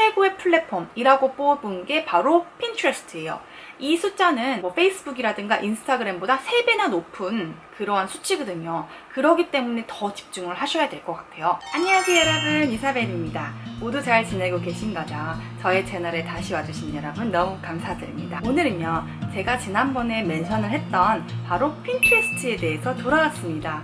최고의 플랫폼이라고 뽑은 게 바로 핀트레스트예요. 이 숫자는 뭐 페이스북이라든가 인스타그램보다 3배나 높은 그러한 수치거든요. 그러기 때문에 더 집중을 하셔야 될 것 같아요. 안녕하세요 여러분 이사벨입니다. 모두 잘 지내고 계신 거죠? 저의 채널에 다시 와주신 여러분 너무 감사드립니다. 오늘은요 제가 지난번에 멘션을 했던 바로 핀트레스트에 대해서 돌아왔습니다.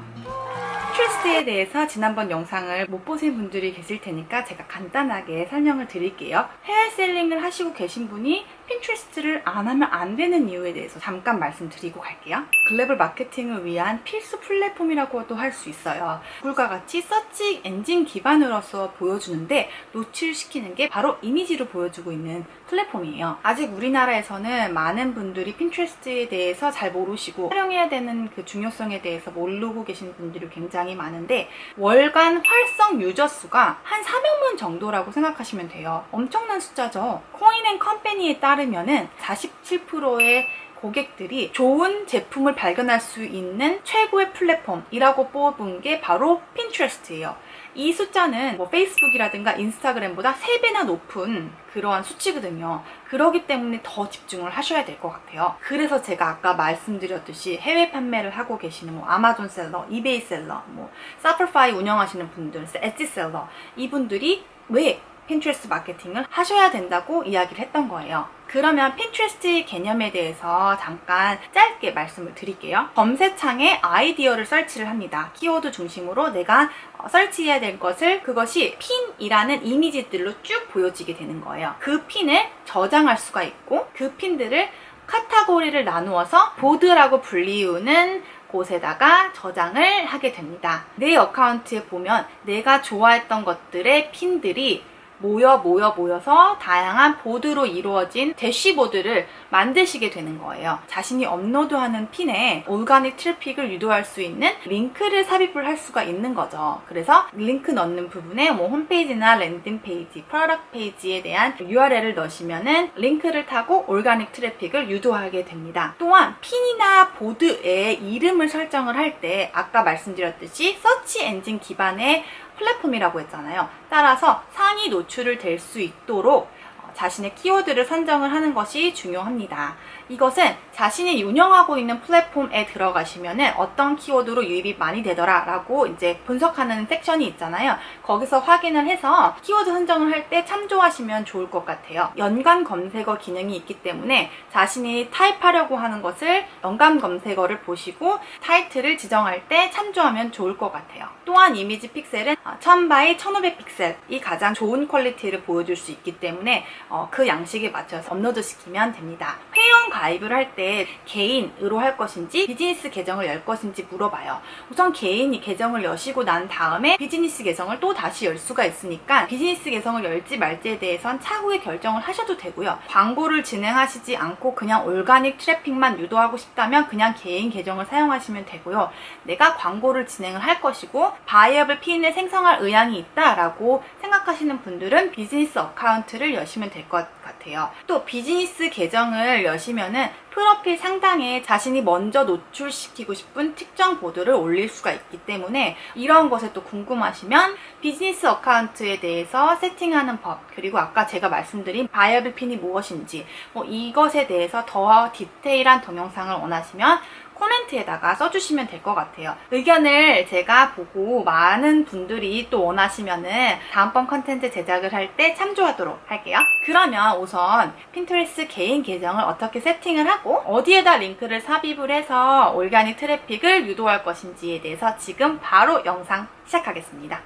핀트레스트에 대해서 지난번 영상을 못 보신 분들이 계실 테니까 제가 간단하게 설명을 드릴게요. 해외 셀링을 하시고 계신 분이 핀트레스트를 안 하면 안 되는 이유에 대해서 잠깐 말씀드리고 갈게요. 글로벌 마케팅을 위한 필수 플랫폼이라고도 할 수 있어요. 구글과 같이 서치 엔진 기반으로서 보여주는데 노출시키는 게 바로 이미지로 보여주고 있는 플랫폼이에요. 아직 우리나라에서는 많은 분들이 핀트레스트에 대해서 잘 모르시고 활용해야 되는 그 중요성에 대해서 모르고 계신 분들이 굉장히 많은데 월간 활성 유저 수가 한 400만 정도라고 생각하시면 돼요. 엄청난 숫자죠. 코인 앤 컴퍼니에 따 르면은 47%의 고객들이 좋은 제품을 발견할 수 있는 최고의 플랫폼이라고 뽑은 게 바로 핀트레스트예요. 이 숫자는 뭐 페이스북이라든가 인스타그램보다 3배나 높은 그러한 수치거든요. 그러기 때문에 더 집중을 하셔야 될 것 같아요. 그래서 제가 아까 말씀드렸듯이 해외 판매를 하고 계시는 뭐 아마존 셀러, 이베이 셀러, 뭐 사플파이 운영하시는 분들, 에지 셀러 이분들이 왜 핀트레스트 마케팅을 하셔야 된다고 이야기를 했던 거예요. 그러면 핀트레스트 개념에 대해서 잠깐 짧게 말씀을 드릴게요. 검색창에 아이디어를 설치를 합니다. 키워드 중심으로 내가 어, 설치해야 될 것을 그것이 핀이라는 이미지들로 쭉 보여지게 되는 거예요. 그 핀을 저장할 수가 있고 그 핀들을 카테고리를 나누어서 보드라고 불리우는 곳에다가 저장을 하게 됩니다. 내 어카운트에 보면 내가 좋아했던 것들의 핀들이 모여 모여 모여서 다양한 보드로 이루어진 대시보드를 만드시게 되는 거예요. 자신이 업로드하는 핀에 올가닉 트래픽을 유도할 수 있는 링크를 삽입을 할 수가 있는 거죠. 그래서 링크 넣는 부분에 뭐 홈페이지나 랜딩 페이지, 프로덕트 페이지에 대한 URL을 넣으시면은 링크를 타고 올가닉 트래픽을 유도하게 됩니다. 또한 핀이나 보드의 이름을 설정을 할 때 아까 말씀드렸듯이 서치 엔진 기반의 플랫폼이라고 했잖아요. 따라서 노출을 될 수 있도록 어, 자신의 키워드를 선정을 하는 것이 중요합니다. 이것은 자신이 운영하고 있는 플랫폼에 들어가시면은 어떤 키워드로 유입이 많이 되더라 라고 이제 분석하는 섹션이 있잖아요. 거기서 확인을 해서 키워드 선정을 할 때 참조하시면 좋을 것 같아요. 연관 검색어 기능이 있기 때문에 자신이 타입하려고 하는 것을 연관 검색어를 보시고 타이틀을 지정할 때 참조하면 좋을 것 같아요. 또한 이미지 픽셀은 1000바이 1500 픽셀이 가장 좋은 퀄리티를 보여줄 수 있기 때문에 어, 그 양식에 맞춰서 업로드 시키면 됩니다. 회원 가입을 할 때 개인으로 할 것인지 비즈니스 계정을 열 것인지 물어봐요. 우선 개인이 계정을 여시고 난 다음에 비즈니스 계정을 또 다시 열 수가 있으니까 비즈니스 계정을 열지 말지에 대해선 차후에 결정을 하셔도 되고요. 광고를 진행하시지 않고 그냥 올가닉 트래픽만 유도하고 싶다면 그냥 개인 계정을 사용하시면 되고요. 내가 광고를 진행을 할 것이고 바이어블 핀을 생성할 의향이 있다라고 생각하시는 분들은 비즈니스 어카운트를 여시면 될 것 같아요. 또 비즈니스 계정을 여시면은 프로필 상단에 자신이 먼저 노출시키고 싶은 특정 보드를 올릴 수가 있기 때문에 이런 것에 또 궁금하시면 비즈니스 어카운트에 대해서 세팅하는 법 그리고 아까 제가 말씀드린 바이어블 핀이 무엇인지 뭐 이것에 대해서 더 디테일한 동영상을 원하시면 코멘트에다가 써주시면 될 것 같아요. 의견을 제가 보고 많은 분들이 또 원하시면은 다음번 컨텐츠 제작을 할 때 참조하도록 할게요. 그러면 우선 핀트레스 개인 계정을 어떻게 세팅을 하고 어디에다 링크를 삽입을 해서 올가닉 트래픽을 유도할 것인지에 대해서 지금 바로 영상 시작하겠습니다.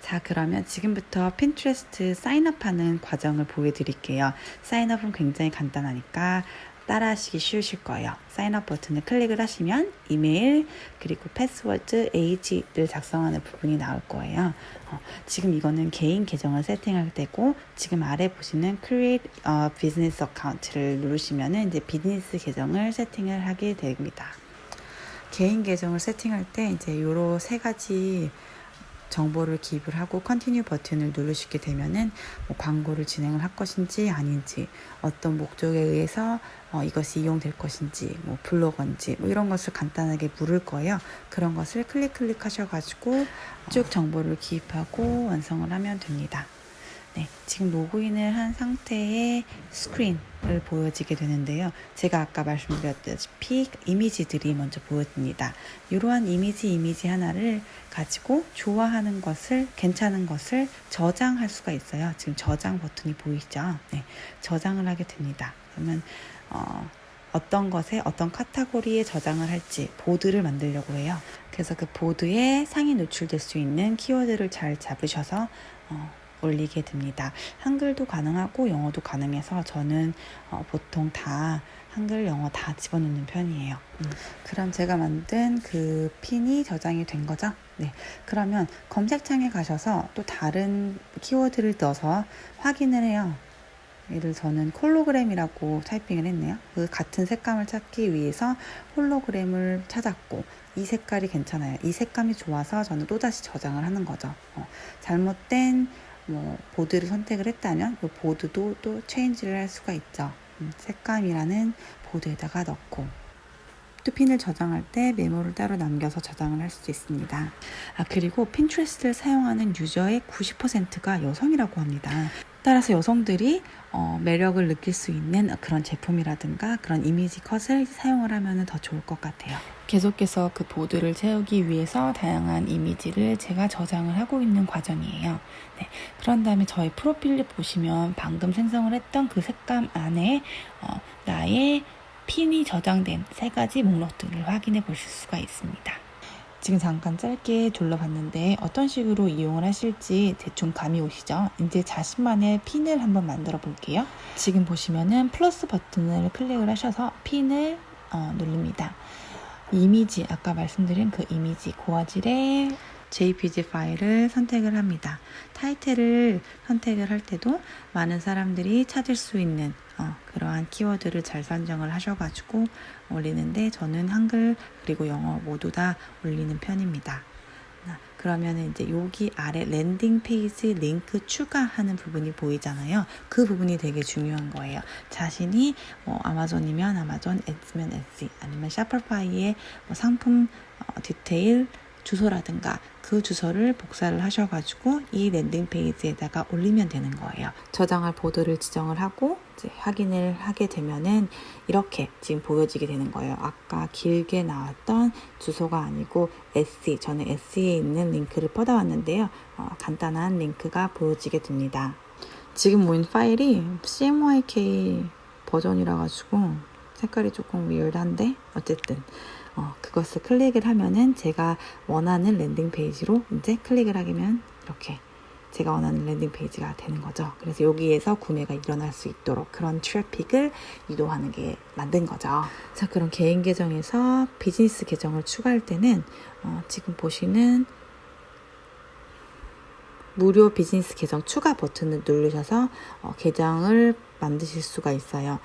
자, 그러면 지금부터 핀트레스트 사인업하는 과정을 보여드릴게요. 사인업은 굉장히 간단하니까 따라 하시기 쉬우실 거예요. 사인업 버튼을 클릭을 하시면 이메일 그리고 패스워드 H를 작성하는 부분이 나올 거예요. 어, 지금 이거는 개인 계정을 세팅할 때고 지금 아래 보시는 Create 어, Business Account를 누르시면은 이제 비즈니스 계정을 세팅을 하게 됩니다. 개인 계정을 세팅할 때 이제 요로 세 가지 정보를 기입을 하고 컨티뉴 버튼을 누르시게 되면은 뭐 광고를 진행을 할 것인지 아닌지 어떤 목적에 의해서 어, 이것이 이용될 것인지 뭐 블로거인지 뭐 이런 것을 간단하게 물을 거예요. 그런 것을 클릭 클릭 하셔가지고 쭉 정보를 기입하고 완성을 하면 됩니다. 네, 지금 로그인을 한 상태의 스크린을 보여지게 되는데요. 제가 아까 말씀드렸다시피 이미지들이 먼저 보여집니다. 이러한 이미지 이미지 하나를 가지고 좋아하는 것을 괜찮은 것을 저장할 수가 있어요. 지금 저장 버튼이 보이죠? 네, 저장을 하게 됩니다. 그러면 어, 어떤 것에 어떤 카테고리에 저장을 할지 보드를 만들려고 해요. 그래서 그 보드에 상이 노출될 수 있는 키워드를 잘 잡으셔서 어, 올리게 됩니다. 한글도 가능하고 영어도 가능해서 저는 어, 보통 다 한글, 영어 다 집어넣는 편이에요. 음. 그럼 제가 만든 그 핀이 저장이 된 거죠? 네. 그러면 검색창에 가셔서 또 다른 키워드를 넣어서 확인을 해요. 예를 저는 홀로그램이라고 타이핑을 했네요. 그 같은 색감을 찾기 위해서 홀로그램을 찾았고 이 색깔이 괜찮아요. 이 색감이 좋아서 저는 또다시 저장을 하는 거죠. 어, 잘못된 뭐 보드를 선택을 했다면 그 보드도 또 체인지를 할 수가 있죠. 음, 색감이라는 보드에다가 넣고 또 핀을 저장할 때 메모를 따로 남겨서 저장을 할 수도 있습니다. 아 그리고 핀트레스트를 사용하는 유저의 90%가 여성이라고 합니다. 따라서 여성들이 어, 매력을 느낄 수 있는 그런 제품이라든가 그런 이미지 컷을 사용을 하면 더 좋을 것 같아요. 계속해서 그 보드를 채우기 위해서 다양한 이미지를 제가 저장을 하고 있는 과정이에요. 네, 그런 다음에 저희 프로필을 보시면 방금 생성을 했던 그 색감 안에 어, 나의 핀이 저장된 세 가지 목록들을 확인해 보실 수가 있습니다. 지금 잠깐 짧게 둘러봤는데 어떤 식으로 이용을 하실지 대충 감이 오시죠? 이제 자신만의 핀을 한번 만들어 볼게요. 지금 보시면은 플러스 버튼을 클릭을 하셔서 핀을 어, 누릅니다. 이미지, 아까 말씀드린 그 이미지 고화질의 JPG 파일을 선택을 합니다. 타이틀을 선택을 할 때도 많은 사람들이 찾을 수 있는 어, 그러한 키워드를 잘 선정을 하셔가지고 올리는데 저는 한글 그리고 영어 모두 다 올리는 편입니다. 그러면 이제 여기 아래 랜딩 페이지 링크 추가하는 부분이 보이잖아요. 그 부분이 되게 중요한 거예요. 자신이 뭐 아마존이면 아마존, 에스면 에스, 아니면 샤플파이의 뭐 상품 어, 디테일 주소라든가 그 주소를 복사를 하셔가지고 이 랜딩 페이지에다가 올리면 되는 거예요. 저장할 보드를 지정을 하고 확인을 하게 되면은 이렇게 지금 보여지게 되는 거예요. 아까 길게 나왔던 주소가 아니고 SE, 저는 SE에 있는 링크를 뻗어왔는데요. 어, 간단한 링크가 보여지게 됩니다. 지금 모인 파일이 CMYK 버전이라 가지고 색깔이 조금 위얼한데 어쨌든 어, 그것을 클릭을 하면은 제가 원하는 랜딩 페이지로 이제 클릭을 하면 이렇게 제가 원하는 랜딩 페이지가 되는 거죠. 그래서 여기에서 구매가 일어날 수 있도록 그런 트래픽을 유도하는 게 만든 거죠. 자, 그럼 개인 계정에서 비즈니스 계정을 추가할 때는 어, 지금 보시는 무료 비즈니스 계정 추가 버튼을 누르셔서 어, 계정을 만드실 수가 있어요.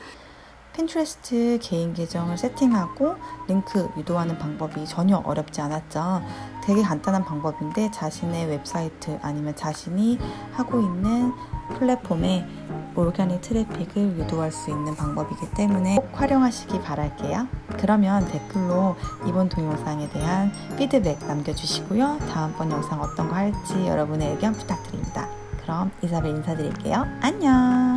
핀트레스트 개인 계정을 세팅하고 링크 유도하는 방법이 전혀 어렵지 않았죠. 되게 간단한 방법인데 자신의 웹사이트 아니면 자신이 하고 있는 플랫폼에 오르가닉 트래픽을 유도할 수 있는 방법이기 때문에 꼭 활용하시기 바랄게요. 그러면 댓글로 이번 동영상에 대한 피드백 남겨주시고요. 다음번 영상 어떤 거 할지 여러분의 의견 부탁드립니다. 그럼 이사벨 인사드릴게요. 안녕!